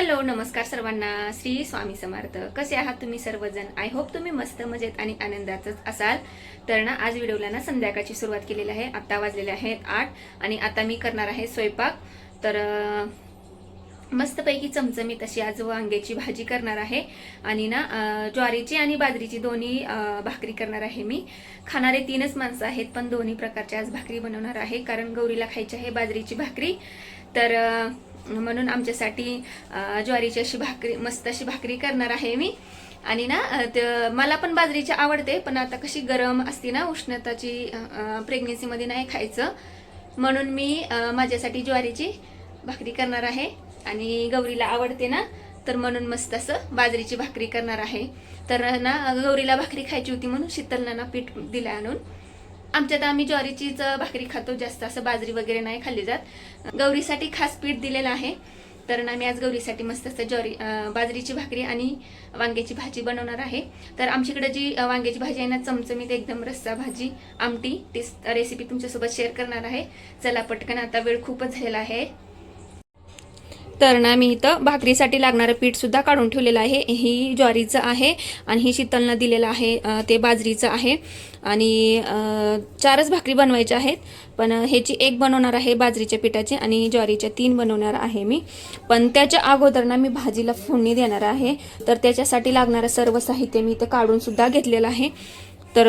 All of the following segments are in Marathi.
हॅलो नमस्कार सर्वांना. श्री स्वामी समर्थ. कसे आहात तुम्ही सर्वजण? आय होप तुम्ही मस्त मजेत आणि आनंदातच असाल. तर ना आज व्हिडिओला ना संध्याकाळची सुरुवात केलेली आहे. आत्ता वाजलेले आहेत आठ आणि आता मी करणार आहे स्वयंपाक. तर मस्तपैकी चमचमीत अशी आज वांग्याची भाजी करणार आहे. आणि ना ज्वारीची आणि बाजरीची दोन्ही भाकरी करणार आहे मी. खाणारे तीनच माणसं आहेत पण दोन्ही प्रकारच्या आज भाकरी बनवणार आहे. कारण गौरीला खायची आहे बाजरीची भाकरी. तर आ, म्हणून आमच्यासाठी ज्वारीची अशी भाकरी मस्त अशी भाकरी करणार आहे मी. आणि ना मला पण बाजरीची आवडते पण आता कशी गरम असते ना उष्णताची प्रेग्नेन्सीमध्ये नाही खायचं. म्हणून मी माझ्यासाठी ज्वारीची भाकरी करणार आहे. आणि गौरीला आवडते ना तर म्हणून मस्त असं बाजरीची भाकरी करणार आहे. तर ना गौरीला भाकरी खायची होती म्हणून शीतलना पीठ दिलं आणून. आमच्यात आम्ही ज्वारीचीच भाकरी खातो जास्त असं बाजरी वगैरे नाही खाल्ली जात. गौरीसाठी खास पीठ दिलेलं आहे. तर ना आज गौरीसाठी मस्त असं ज्वारी बाजरीची भाकरी आणि वांग्याची भाजी बनवणार आहे. तर आमच्याकडे जी वांग्याची भाजी आहे ना चमचमीत एकदम रस्सा भाजी आमटी ती रेसिपी तुमच्यासोबत शेअर करणार आहे. चला पटकन आता वेळ खूपच झालेला आहे. तर ना मी इथं भाकरीसाठी लागणारं पीठसुद्धा काढून ठेवलेलं आहे. ही ज्वारीचं आहे आणि ही शीतलनं दिलेलं आहे ते बाजरीचं आहे. आणि चारच भाकरी बनवायच्या आहेत पण ह्याची एक बनवणार आहे बाजरीच्या पिठाची आणि ज्वारीच्या तीन बनवणार आहे मी. पण त्याच्या अगोदर ना मी भाजीला फोडणी देणार आहे. तर त्याच्यासाठी लागणारं सर्व साहित्य मी इथं काढूनसुद्धा घेतलेलं आहे. तर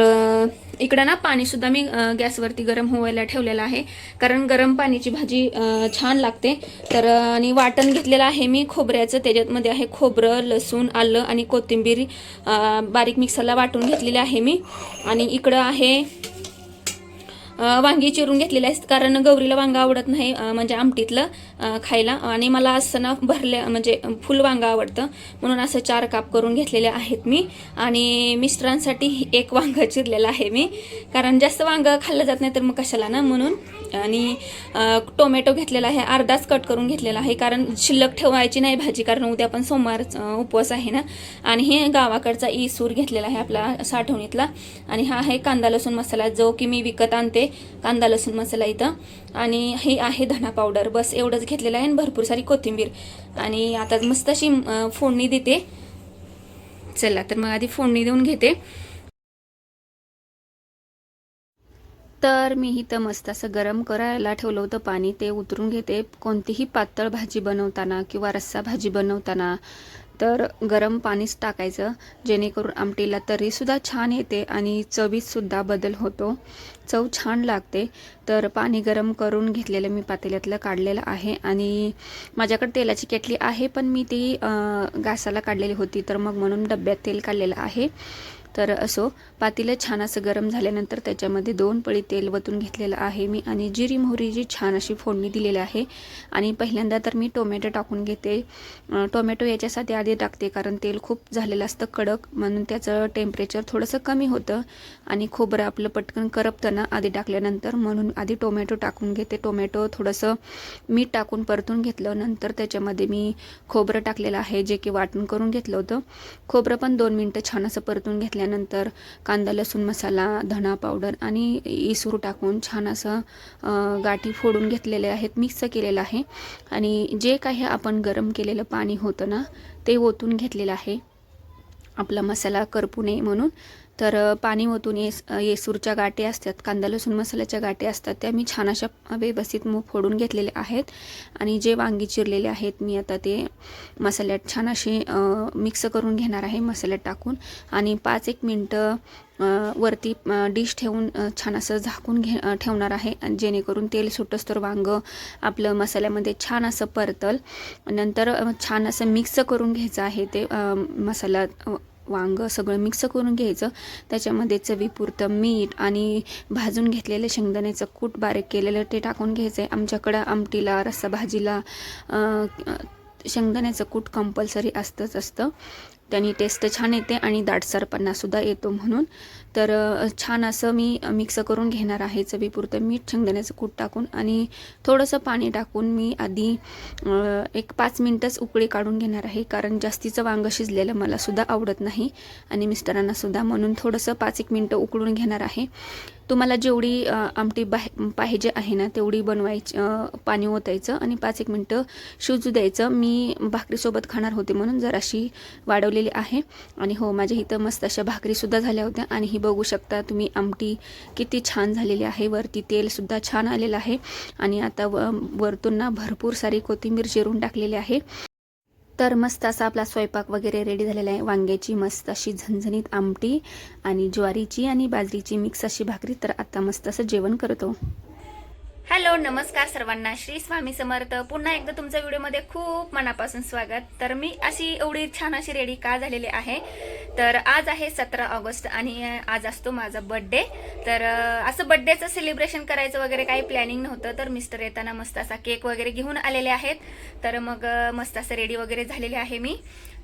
इकडं ना पाणीसुद्धा मी गॅसवरती गरम होवायला ठेवलेलं आहे. कारण गरम पाण्याची भाजी छान लागते. तर आणि वाटण घेतलेलं आहे मी खोबऱ्याचं. त्याच्यामध्ये आहे खोबरं लसूण आलं आणि कोथिंबीर बारीक मिक्सरला वाटून घेतलेली आहे मी. आणि इकडं आहे वांगी चिरून घेतलेले आहेत. कारण गौरीला वांगा आवडत नाही म्हणजे आमटीतलं खायला. आणि मला असं ना भरल्या म्हणजे फुल वांगा आवडतं. म्हणून असं चार काप करून घेतलेले आहेत मी. आणि मिस्टरांसाठी एक वांगा चिरलेला आहे मी. कारण जास्त वांगं खाल्लं जात नाही तर मग कशाला ना? म्हणून. आणि टोमॅटो घेतलेला आहे. अर्धाच कट करून घेतलेला आहे. कारण शिल्लक ठेवायची नाही भाजी. कारण उद्या पण सोमवार उपवास आहे ना? आणि हे गावाकडचा ई सूर घेतलेला आहे आपला साठवणीतला. आणि हा आहे कांदा लसूण मसाला. जो की मी विकत आणते. कांदा लसूण मसाला इथं. आणि हे आहे धना पावडर बस एवढंच घेतलेलं आहे आणि भरपूर सारी कोथिंबीर. आणि आता मस्त अशी फोडणी देते. चला तर मग आधी फोडणी देऊन घेते. तर मी इथं मस्त असं गरम करायला ठेवलं होतं पाणी. ते उतरून घेते. कोणतीही पातळ भाजी बनवताना किंवा रस्सा भाजी बनवताना तर गरम पाणीच टाकायचं जेणेकरून आमटीला तरीसुद्धा छान येते आणि चवीतसुद्धा बदल होतो. चव छान लागते. तर पाणी गरम करून घेतलेलं मी पातेल्यातलं काढलेलं आहे आणि माझ्याकडे तेलाची केटली आहे पण मी ती घासाला काढलेली होती तर मग म्हणून डब्यात तेल काढलेलं आहे. तर असो पातेलं छान असं गरम झाल्यानंतर त्याच्यामध्ये दोन पळी तेल वतून घेतलेलं आहे मी आणि जिरी मोहरी जी छान अशी फोडणी दिलेली आहे. आणि पहिल्यांदा तर मी टोमॅटो टाकून घेते. टोमॅटो याच्यासाठी आधी टाकते कारण तेल खूप झालेलं असतं कडक म्हणून त्याचं टेम्परेचर थोडंसं कमी होतं. आणि खोबरं आपलं पटकन करपतं ना आधी टाकल्यानंतर म्हणून आधी टोमॅटो टाकून घेते. टोमॅटो थोडंसं मीठ टाकून परतून घेतलं नंतर त्याच्यामध्ये मी खोबरं टाकलेलं आहे जे की वाटण करून घेतलं होतं. खोबरं पण दोन मिनटं छान असं परतून घेतलं घेतल्यानंतर कांदा लसूण मसाला धणा पावडर आणि इसूर टाकून छान असं गाठी फोडून घेतलेले आहेत मिक्स केलेलं आहे. आणि जे काही आपण गरम केलेलं पाणी होतं ना ते ओतून घेतलेलं आहे. आपला मसाला करपू नये म्हणून तर पाणी ओतून येस येसूरच्या गाठी असतात कांदा लसूण मसाल्याच्या गाठी असतात त्या मी छान अशा व्यवस्थित मग फोडून घेतलेले आहेत. आणि जे वांगी चिरलेले आहेत मी आता ते मसाल्यात छान असे मिक्स करून घेणार आहे मसाल्यात टाकून. आणि पाच एक मिनटं वरती डिश ठेवून छान असं झाकून घे ठेवणार आहे. जेणेकरून तेल सुटस तर वांगं आपलं मसाल्यामध्ये छान असं परतल. नंतर छान असं मिक्स करून घ्यायचं आहे ते मसाला वांग सगळं मिक्स करून घ्यायचं. त्याच्यामध्ये चवीपुरतं मीठ आणि भाजून घेतलेलं शेंगदाण्याचं कूट बारीक केलेलं ते टाकून घ्यायचं आहे आमच्याकडं आमटीला रस्सा भाजीला शेंगदाण्याचं कूट कंपल्सरी असतंच असतं. त्यांनी टेस्ट छान येते आणि दाटसरपणासुद्धा येतो म्हणून. तर छान असं मी मिक्स करून घेणार आहे चवीपुरतं मीठ शेंगदाण्याचं कूट टाकून आणि थोडंसं पाणी टाकून मी आधी एक पाच मिनटंच उकळी काढून घेणार आहे. कारण जास्तीचं वांगं शिजलेलं मलासुद्धा आवडत नाही आणि मिस्टरांनासुद्धा म्हणून थोडंसं पाच एक मिनटं उकळून घेणार आहे. तुम्हाला जेवढी आमटी बाहे पाहिजे आहे ना तेवढी बनवायची पाणी ओतायचं आणि पाच एक मिनटं शिजू द्यायचं. मी भाकरीसोबत खाणार होते म्हणून जराशी वाढवलेली आहे. आणि हो माझ्या इथं मस्त अशा भाकरीसुद्धा झाल्या होत्या. आणि ही बघू शकता तुम्ही आमटी किती छान झालेली आहे. वरती तेलसुद्धा छान आलेलं आहे. आणि आता व वरतून ना भरपूर सारी कोथिंबीर चिरून टाकलेली आहे. तर मस्त असा आपला स्वयंपाक वगैरे रेडी झालेला आहे. वांग्याची मस्त अशी झणझणीत आमटी आणि ज्वारीची आणि बाजरीची मिक्स अशी भाकरी. तर आता मस्त असं जेवण करतो. हॅलो नमस्कार सर्वांना. श्री स्वामी समर्थ. पुन्हा एकदा तुमच्या व्हिडिओमध्ये खूप मनापासून स्वागत. तर मी अशी एवढी छान अशी रेडी का झालेली आहे? तर आज आहे सतरा ऑगस्ट आणि आज असतो माझा बड्डे तर असं बड्डेचं सेलिब्रेशन करायचं वगैरे काही प्लॅनिंग नव्हतं तर मिस्टर येताना मस्त असा केक वगैरे घेऊन आलेले आहेत. तर मग मस्त असं रेडी वगैरे झालेले आहे मी.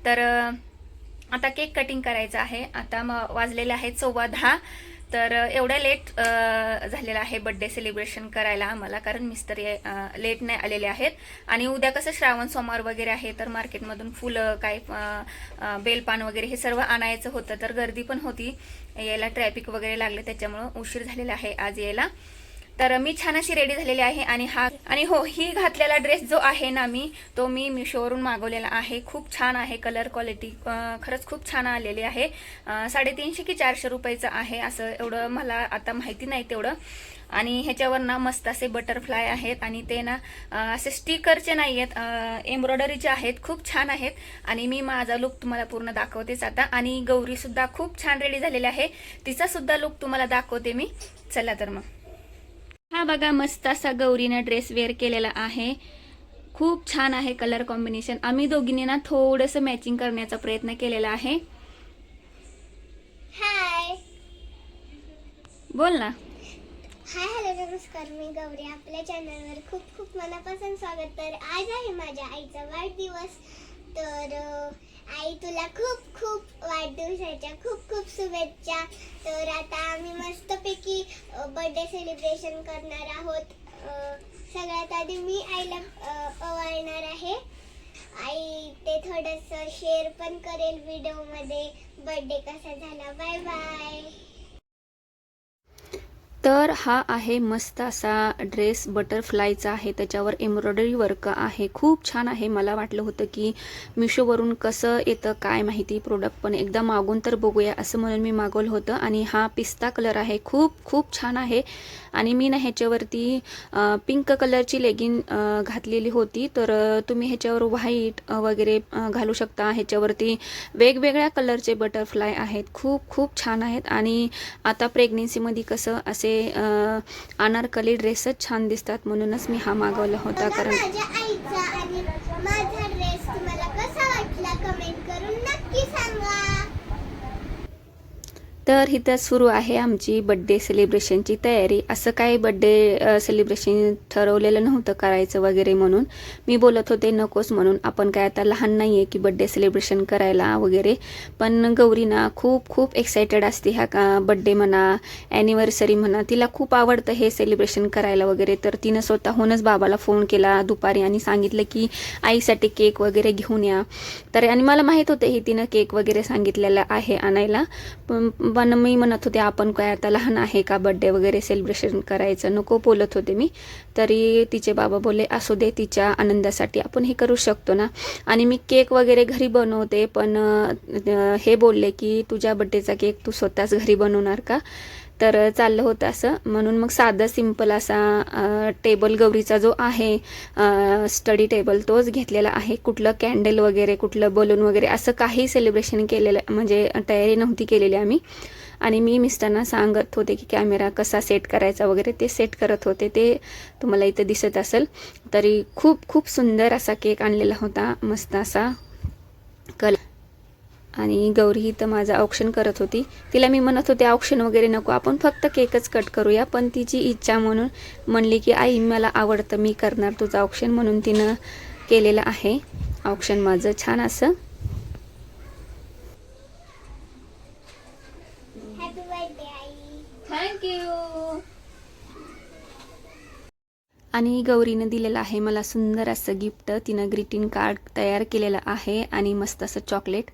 तर आता केक कटिंग करायचं आहे. आता मग वाजलेले आहेत सव्वा दहा. तर एवढ्या लेट झालेला आहे बड्डे सेलिब्रेशन करायला आम्हाला कारण मिस्टर लेट नाही आलेले आहेत. आणि उद्या कसं श्रावण सोमवार वगैरे आहे तर मार्केटमधून फुलं काय बेलपान वगैरे हे सर्व आणायचं होतं तर गर्दी पण होती. यायला ट्रॅफिक वगैरे लागले त्याच्यामुळं उशीर झालेला आहे आज यायला. तर मी छान अशी रेडी झालेली आहे आणि हा आणि हो ही घातलेला ड्रेस जो आहे ना मी तो मी मिशोवरून मागवलेला आहे. खूप छान आहे कलर क्वालिटी खरंच खूप छान आलेली आहे. साडेतीनशे की चारशे रुपयाचं आहे असं एवढं मला आता माहिती नाही तेवढं. आणि ह्याच्यावर ना मस्त असे बटरफ्लाय आहेत आणि ते ना असे स्टिकरचे नाही आहेत एम्ब्रॉयडरीचे आहेत. खूप छान आहेत. आणि मी माझा लुक तुम्हाला पूर्ण दाखवतेच आता. आणि गौरीसुद्धा खूप छान रेडी झालेली आहे. तिचा सुद्धा लुक तुम्हाला दाखवते मी. चला तर मग. हा बघा मस्त असा गौरीनं ड्रेस वेअर केलेला आहे. खूप छान आहे कलर कॉम्बिनेशन आम्ही दोघींनी ना थोडंसं मॅचिंग करण्याचा प्रयत्न केलेला आहे. हाय बोल ना. हाय हॅलो नमस्कार. मी गौरी. आपल्या चॅनलवर खूप खूप मनापासून स्वागत. तर आज आहे माझ्या आईचा वाढदिवस. तर अं, आई तुला खूप खूप वाढदिवसाच्या खूप खूप शुभेच्छा. तर आता आम्ही मस्तपैकी बर्थडे सेलिब्रेशन करणार आहोत. सगळ्यात आधी मी आईला पवाळणार आहे. आई ते थोडंसं शेअर पण करेल व्हिडिओमध्ये बर्थडे कसा झाला? बाय बाय तर हा आहे मस्त असा ड्रेस बटरफ्लायचा आहे. त्याच्यावर एम्ब्रॉयडरी वर्क आहे. खूप छान आहे. मला वाटलं होतं की मिशोवरून कसं येतं काय माहिती. प्रोडक्ट पण एकदा मागून तर बघूया असं म्हणून मी मागवलं होतं. आणि हा पिस्ता कलर आहे. खूप खूप छान आहे. आणि मी ना ह्याच्यावरती पिंक कलरची लेगिन घातलेली होती. तर तुम्ही ह्याच्यावर व्हाईट वगैरे घालू शकता. ह्याच्यावरती वेगवेगळ्या कलरचे बटरफ्लाय आहेत. खूप खूप छान आहेत. आणि आता प्रेग्नेन्सीमध्ये कसं असे अ, अनारकली ड्रेसच छान दिसतात म्हणूनच मी हा मागवला होता बघा कारण माझ्या आईचा आणि माझा ड्रेस तुम्हाला कसा वाटला कमेंट करून नक्की सांगा तर इथं सुरू आहे आमची बड्डे सेलिब्रेशनची तयारी. असं काही बड्डे सेलिब्रेशन ठरवलेलं नव्हतं करायचं वगैरे म्हणून. मी बोलत होते नकोच म्हणून. आपण काय आता लहान नाही आहे की बड्डे सेलिब्रेशन करायला वगैरे. पण गौरी ना खूप खूप एक्सायटेड असते ह्या का बड्डे म्हणा ॲनिव्हर्सरी म्हणा. तिला खूप आवडतं हे सेलिब्रेशन करायला वगैरे. तर तिनं स्वतःहूनच बाबाला फोन केला दुपारी आणि सांगितलं की आईसाठी केक वगैरे घेऊन या. तर आणि मला माहीत होतं हे तिनं केक वगैरे सांगितलेलं आहे आणायला. पण पण मी म्हणत होते आपण काय आता लहान आहे का? बड्डे वगैरे सेलिब्रेशन करायचं? नको बोलत होते मी. तरी तिचे बाबा बोलले असू दे तिच्या आनंदासाठी आपण हे करू शकतो ना. आणि मी केक वगैरे घरी बनवते पण हे बोलले की तुझ्या बड्डेचा केक तू स्वतःच घरी बनवणार का? तर चाललं होतं असं. म्हणून मग साधा सिंपल असा टेबल गौरीचा जो आहे स्टडी टेबल तोच घेतलेला आहे. कुठलं कॅन्डल वगैरे कुठलं बलून वगैरे असं काही सेलिब्रेशन केलेलं म्हणजे तयारी नव्हती केलेली आम्ही. आणि मी मिस्टरांना सांगत होते की कॅमेरा कसा सेट करायचा वगैरे ते सेट करत होते. ते तुम्हाला इथं दिसत असेल. तरी खूप खूप सुंदर असा केक आणलेला होता. मस्त असा कल आणि गौरी ही तर माझं औक्षण करत होती. तिला मी म्हणत होते औक्षण वगैरे नको आपण फक्त केकच कट करूया. पण तिची इच्छा म्हणून म्हणली की आई मला आवडतं मी करणार तुझं औक्षण म्हणून तिनं केलेलं आहे औक्षण माझं. छान असं. आणि गौरीनं दिलेलं आहे मला सुंदर असं गिफ्ट तिनं ग्रीटिंग कार्ड तयार केलेलं आहे आणि मस्त असं चॉकलेट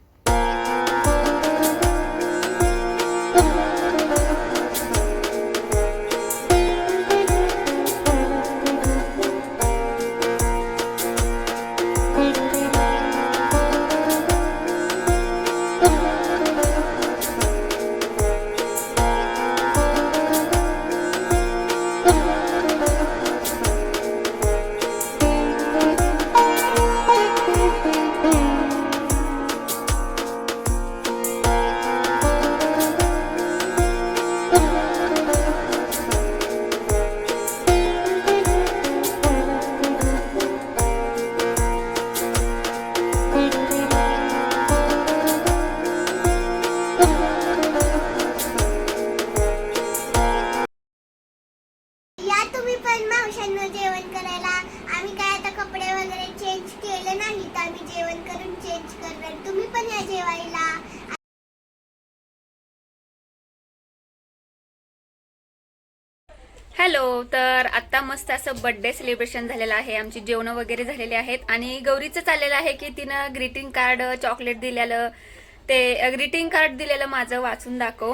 मस्त असं बर्थडे सेलिब्रेशन झालेलं आहे. आमची जेवणं वगैरे झालेली आहेत. आणि गौरीचं चाललेलं आहे की तिनं ग्रीटिंग कार्ड चॉकलेट दिलेलं ते ग्रीटिंग कार्ड दिलेलं माझं वाचून दाखव.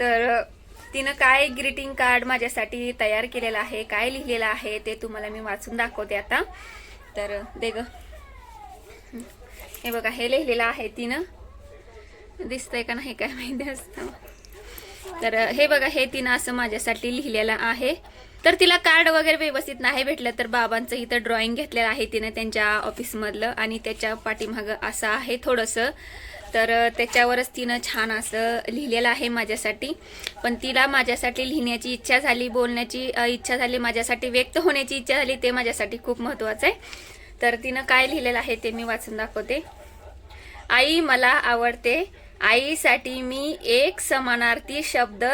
तर तिनं काय ग्रीटिंग कार्ड माझ्यासाठी तयार केलेलं आहे काय लिहिलेलं आहे ते तुम्हाला मी वाचून दाखवते आता. तर दे ग. हे बघा हे लिहिलेलं आहे तिनं. दिसतंय का नाही काय माहिती असतं. तर हे बघा हे तिनं असं माझ्यासाठी लिहिलेलं आहे. तर तिला कार्ड वगैरे व्यवस्थित नाही भेटलं तर बाबांचं इथं ड्रॉइंग घेतलेलं आहे तिनं त्यांच्या ऑफिसमधलं आणि त्याच्या पाठीमागं असं आहे थोडंसं. तर त्याच्यावरच तिनं छान असं लिहिलेलं आहे माझ्यासाठी. पण तिला माझ्यासाठी लिहिण्याची इच्छा झाली बोलण्याची इच्छा झाली माझ्यासाठी व्यक्त होण्याची इच्छा झाली ते माझ्यासाठी खूप महत्त्वाचं आहे. तर तिनं काय लिहिलेलं आहे ते मी वाचून दाखवते. आई मला आवडते. आईसाठी मी एक समानार्थी शब्द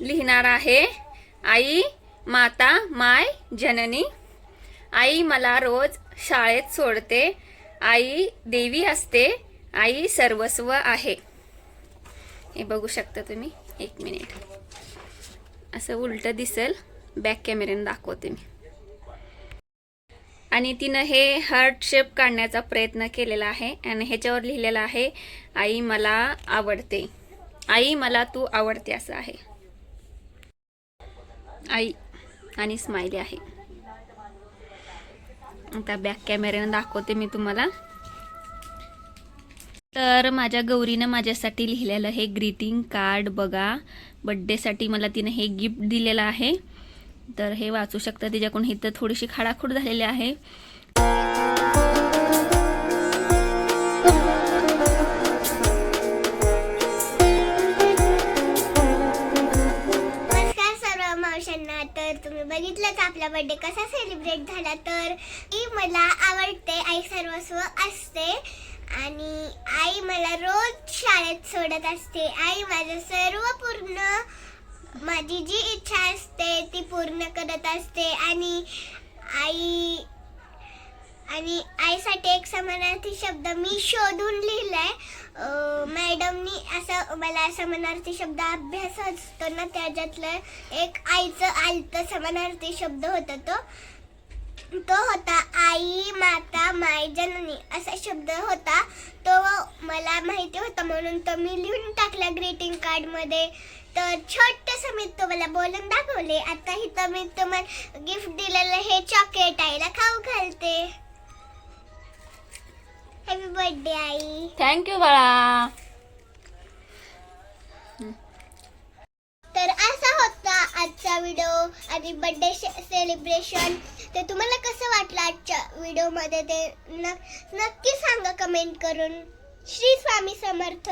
लिहिणार आहे. आई माता माय जननी. आई मला रोज शाळेत सोडते. आई देवी असते. आई सर्वस्व आहे. हे बघू शकता तुम्ही. एक मिनिट. असं उलटं दिसेल. बॅक कॅमेऱ्याने दाखवते मी. आणि तिनं हे हार्ट शेप काढण्याचा प्रयत्न केलेला आहे. आणि ह्याच्यावर लिहिलेलं आहे आई मला आवडते. आई मला तू आवडते असं आहे. आई आणि स्माइली आहे. आता बॅक कॅमेऱ्यानं दाखवते मी तुम्हाला. तर माझ्या गौरीनं माझ्यासाठी लिहिलेलं हे ग्रीटिंग कार्ड बघा. बड्डेसाठी मला तिनं हे गिफ्ट दिलेलं आहे. तर हे वाचू शकता तिच्याकडून इथं थोडीशी खाडाखूड झालेली आहे. बर्थडे कसा सेलिब्रेट झाला तर ती मला आवडते. आई सर्वस्व असते. आणि आई मला रोज शाळेत सोडत असते. आई माझं सर्व पूर्ण माझी जी इच्छा असते ती पूर्ण करत असते. आणि आई आणि आईसाठी एक समानार्थी शब्द मी शोधून लिहिलाय. मॅडमनी असं मला समानार्थी शब्द अभ्यास असतो ना त्याच्यातलं एक आईचं आलतं समानार्थी शब्द होता तो. तो होता आई माता माय जननी असा शब्द होता. तो मला माहिती होता म्हणून तो मी लिहून टाकला ग्रीटिंग कार्डमध्ये. तर छोटस मी तुम्हाला बोलून दाखवले. आता तर मी तुम्हाला गिफ्ट दिलेलं हे चॉकलेट आईला खाऊ घालते. हॅपी बर्थडे आई थँक्यू बाळा तर असा होता आजचा व्हिडिओ आणि बर्थडे सेलिब्रेशन ते तुम्हाला कसं वाटलं आजच्या व्हिडिओमध्ये ते न नक्की सांगा कमेंट करून. श्री स्वामी समर्थ.